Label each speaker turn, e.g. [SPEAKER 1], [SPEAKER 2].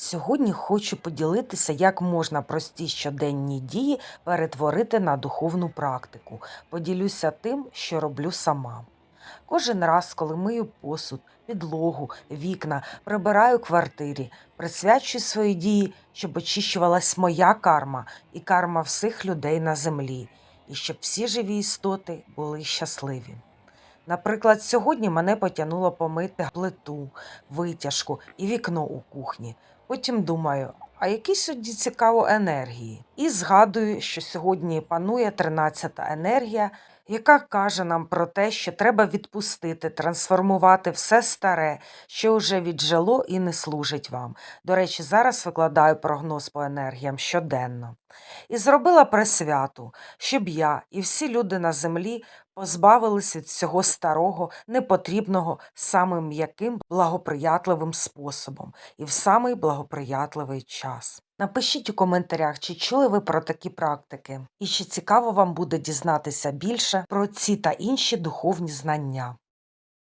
[SPEAKER 1] Сьогодні хочу поділитися, як можна прості щоденні дії перетворити на духовну практику. Поділюся тим, що роблю сама. Кожен раз, коли мию посуд, підлогу, вікна, прибираю квартирі, присвячую свої дії, щоб очищувалась моя карма і карма всіх людей на землі, і щоб всі живі істоти були щасливі. Наприклад, сьогодні мене потягнуло помити плиту, витяжку і вікно у кухні. Потім думаю, а які сьогодні цікаво енергії? І згадую, що сьогодні панує 13-та енергія, яка каже нам про те, що треба відпустити, трансформувати все старе, що вже віджило і не служить вам. До речі, зараз викладаю прогноз по енергіям щоденно. І зробила присвяту, щоб я і всі люди на землі позбавились від всього старого, непотрібного, самим м'яким, благоприятливим способом і в самий благоприятливий час. Напишіть у коментарях, чи чули ви про такі практики, і чи цікаво вам буде дізнатися більше про ці та інші духовні знання.